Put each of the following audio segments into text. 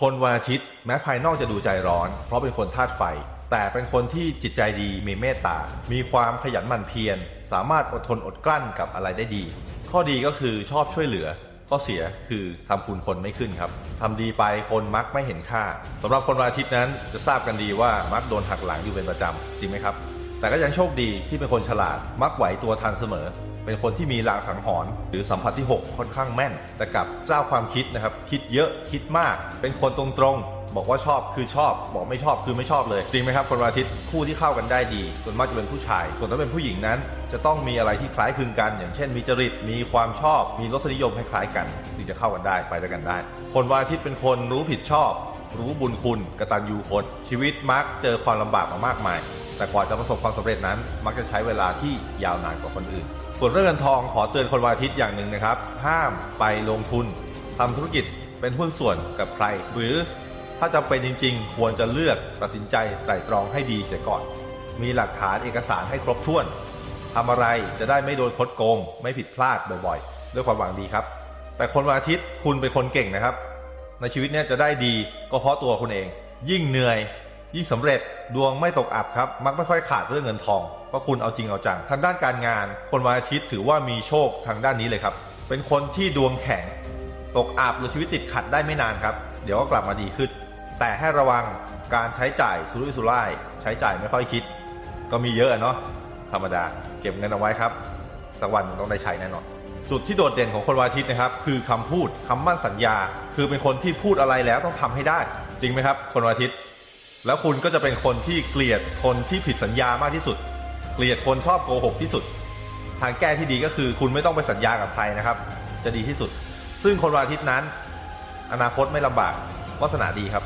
คนวันอาทิตย์แม้ภายนอกจะดูใจร้อน เพราะเป็นคนธาตุไฟ แต่เป็นคนที่จิตใจดีมีเมตตา มีความขยันหมั่นเพียร สามารถอดทนอดกลั้นกับอะไรได้ดี ข้อดีก็คือชอบช่วยเหลือ ข้อเสียคือทำคุณคนไม่ขึ้นครับทำดีไปคนมักไม่เห็นค่าสำหรับคนวันอาทิตย์นั้นจะทราบกันดีว่ามักโดนหักหลังอยู่เป็นประจำจริงไหมครับ แต่ก็ยังโชคดีที่เป็นคนฉลาดมักไหวตัวทันเสมอ เป็นคนที่มีลางสังหรณ์หรือสัมผัสที่ 6 ค่อนข้างแม่น แต่กับเจ้าความคิดนะครับ คิดเยอะคิดมาก เป็นคนตรงๆ บอกว่าชอบคือชอบ บอกไม่ชอบคือไม่ชอบเลย จริงไหมครับคนวันอาทิตย์คู่ที่เข้ากันได้ดี ส่วนมากจะเป็นผู้ชาย ส่วนถ้าเป็นผู้หญิงนั้น จะต้องมีอะไรที่คล้ายคลึงกัน อย่างเช่นมีจริตมีความชอบ มีรสนิยมคล้ายๆกันถึงจะเข้ากันได้ไปด้วยกันได้ คนวันอาทิตย์เป็นคนรู้ผิดชอบ รู้บุญคุณกตัญญูคนชีวิตมักเจอความลำบากมามากมาย แต่กว่าจะประสบความสำเร็จนั้น มักจะใช้เวลาที่ยาวนานกว่าคนอื่น ส่วนเรื่องเงินทองขอเตือนคนวันอาทิตย์อย่างหนึ่งนะครับ ห้ามไปลงทุนทำธุรกิจเป็นหุ้นส่วนกับใคร หรือถ้าจำเป็นจริง ๆ ควรจะเลือกตัดสินใจไตร่ตรองให้ดีเสียก่อน มีหลักฐานเอกสารให้ครบถ้วนทำอะไรจะได้ไม่โดนคดโกง ไม่ผิดพลาดบ่อยๆ ด้วยความหวังดีครับ แต่คนวันอาทิตย์คุณเป็นคนเก่งนะครับ ในชีวิตเนี้จะได้ดีก็เพราะตัวคุณเอง ยิ่งเหนื่อย ยิ่งสำเร็จดวงไม่ตกอับครับ มักไม่ค่อยขาดเรื่องเงินทองเพราะคุณเอาจริงเอาจังทางด้านการงาน คนวันอาทิตย์ถือว่ามีโชคทางด้านนี้เลยครับ เป็นคนที่ดวงแข็ง ตกอับหรือชีวิตติดขัดได้ไม่นานครับ เดี๋ยวก็กลับมาดีขึ้น แต่ให้ระวังการใช้จ่ายสุรุ่ยสุร่าย ใช้จ่ายไม่ค่อยคิด ก็มีเยอะเนาะธรรมดา เก็บเงินเอาไว้ครับสักวันต้องได้ใช้แน่นอนจุดที่โดดเด่นของคนวันอาทิตย์นะครับ คือคำพูดคำมั่นสัญญา คือเป็นคนที่พูดอะไรแล้วต้องทำให้ได้ จริงไหมครับ คนวันอาทิตย์ แล้วคุณก็จะเป็นคนที่เกลียดคนที่ผิดสัญญามากที่สุด เกลียดคนชอบโกหกที่สุด ทางแก้ที่ดีก็คือคุณไม่ต้องไปสัญญากับใครนะครับ จะดีที่สุด ซึ่งคนวันอาทิตย์นั้น อนาคตไม่ลำบากวาสนาดีครับ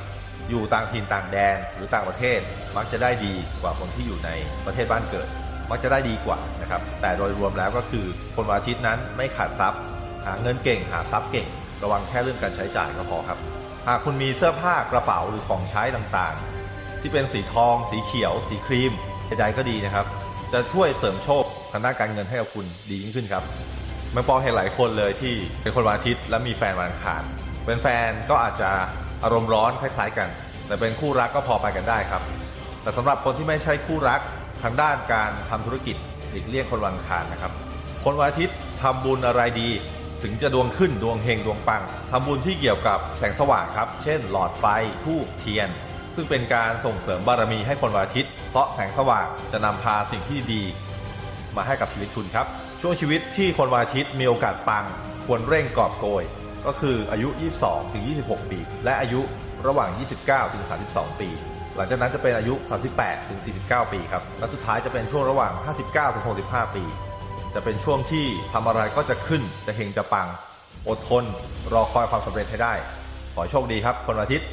อยู่ต่างถิ่นต่างแดนหรือต่างประเทศ มักจะได้ดีกว่าคนที่อยู่ในประเทศบ้านเกิด มักจะได้ดีกว่านะครับ แต่โดยรวมแล้วก็คือคนวันอาทิตย์นั้นไม่ขาดทรัพย์ หาเงินเก่ง หาทรัพย์เก่ง ระวังแค่เรื่องการใช้จ่ายก็พอครับ หากคุณมีเสื้อผ้ากระเป๋าหรือของใช้ต่างๆ ที่เป็นสีทอง สีเขียว สีครีมใดๆก็ดีนะครับ จะช่วยเสริมโชคทางด้านการเงินให้กับคุณดียิ่งขึ้นครับมันปองเห็นหลายคนเลยที่เป็นคนวันอาทิตย์ และมีแฟนวันอังคารเป็นแฟนก็อาจจะอารมณ์ร้อนคล้ายๆกัน แต่เป็นคู่รักก็พอไปกันได้ครับ แต่สำหรับคนที่ไม่ใช่คู่รักทางด้านการทำธุรกิจหลีกเลี่ยงคนวันอังคารนะครับ คนวันอาทิตย์ทำบุญอะไรดี ถึงจะดวงขึ้นดวงเฮงดวงปังทำบุญที่เกี่ยวกับแสงสว่างครับ เช่น หลอดไฟธูปเทียน ซึ่งเป็นการส่งเสริมบารมีให้คนวันอาทิตย์ เพราะแสงสว่างจะนำพาสิ่งที่ดี มาให้กับชีวิตคุณครับ ช่วงชีวิตที่คนวันอาทิตย์มีโอกาสปัง ควรเร่งกอบโกย ก็คืออายุ 22 ถึง 26 ปี และอายุระหว่าง 29 ถึง 32 ปี หลังจากนั้นจะเป็นอายุ 38 ถึง 49 ปีครับ และสุดท้ายจะเป็นช่วงระหว่าง 59 ถึง 65 ปี จะเป็นช่วงที่ทำอะไรก็จะขึ้น จะเฮงจะปัง อดทน รอคอยความสำเร็จให้ได้ ขอโชคดีครับคนวันอาทิตย์